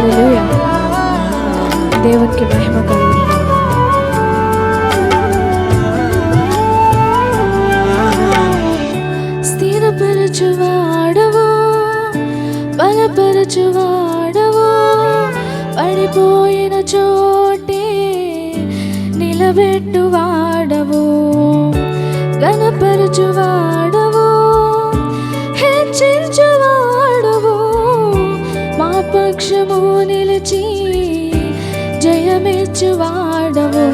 హల్లెలూయా దేవునికి మహిమ కలుగును స్థిరపరచువాడవు బలపరచువాడవు పడిపోయిన చోటే నిలబెట్టువాడవు గణపరచువాడవు హెచ్చించువాడవు మా పక్షము జయమిచ్చువాడవు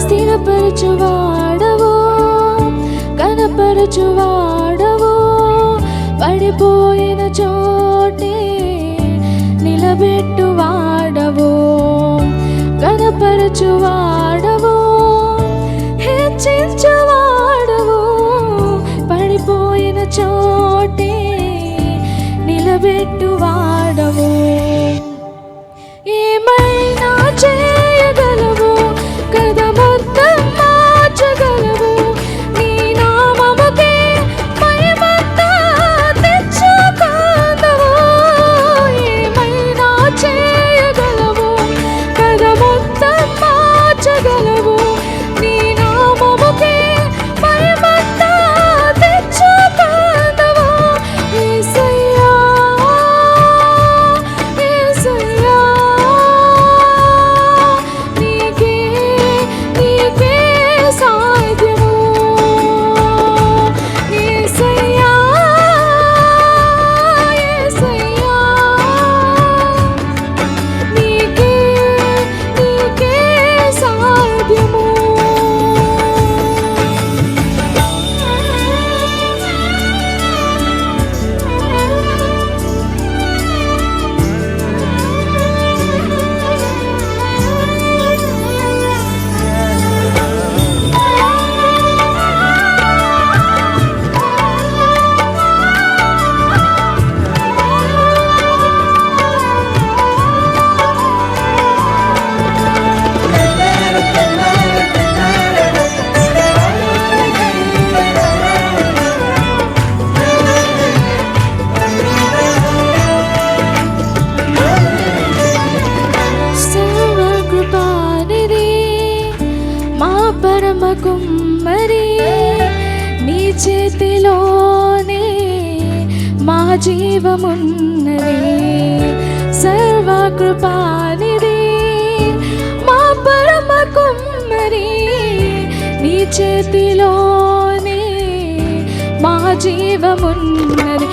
స్థిరపరచువాడవు. కనపరచువాడవు. పడిపోయిన చోటే నిలబెట్టువాడవు. కనపరచువాడవు. పరమ కుమ్మరి నీ చేతిలోనే మా జీవమున్నది. సర్వకృపానిధి మా పరమ కుమ్మరి నీ చేతిలోనే మా జీవమున్నది.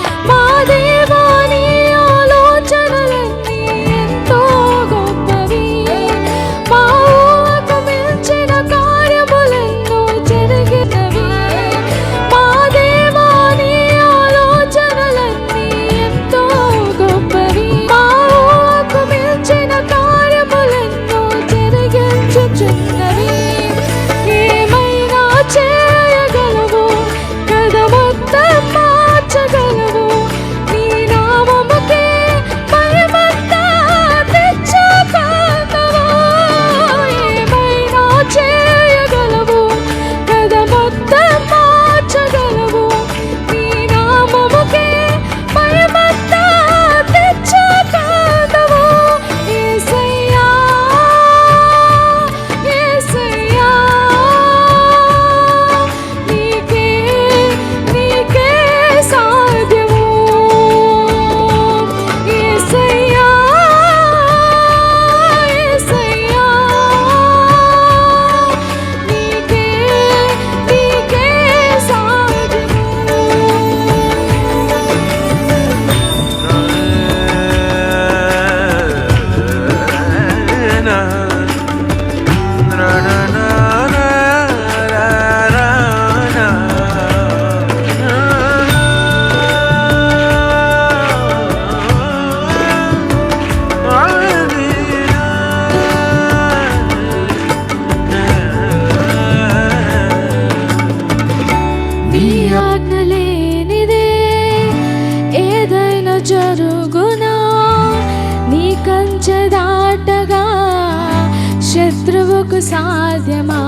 సాధ్యమా?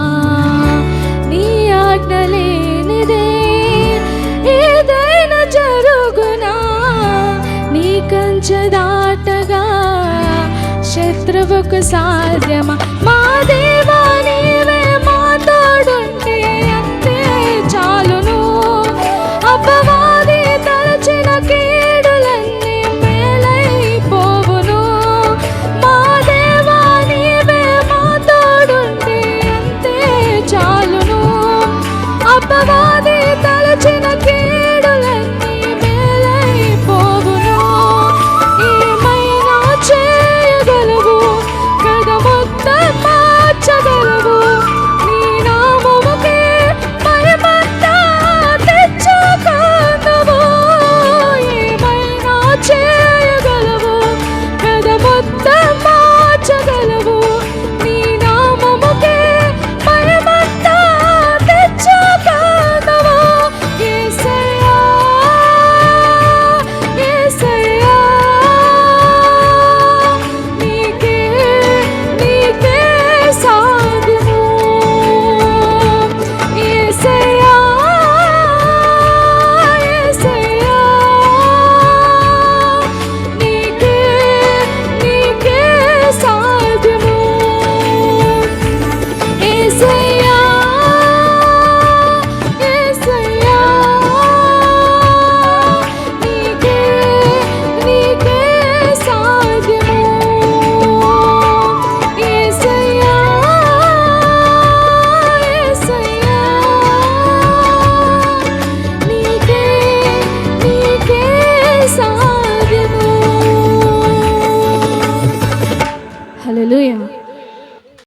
నీ ఆజ్ఞ లేనిదే ఏదైనా జరుగునా? నీ కంచె దాటగా సాధ్యమా? మాదే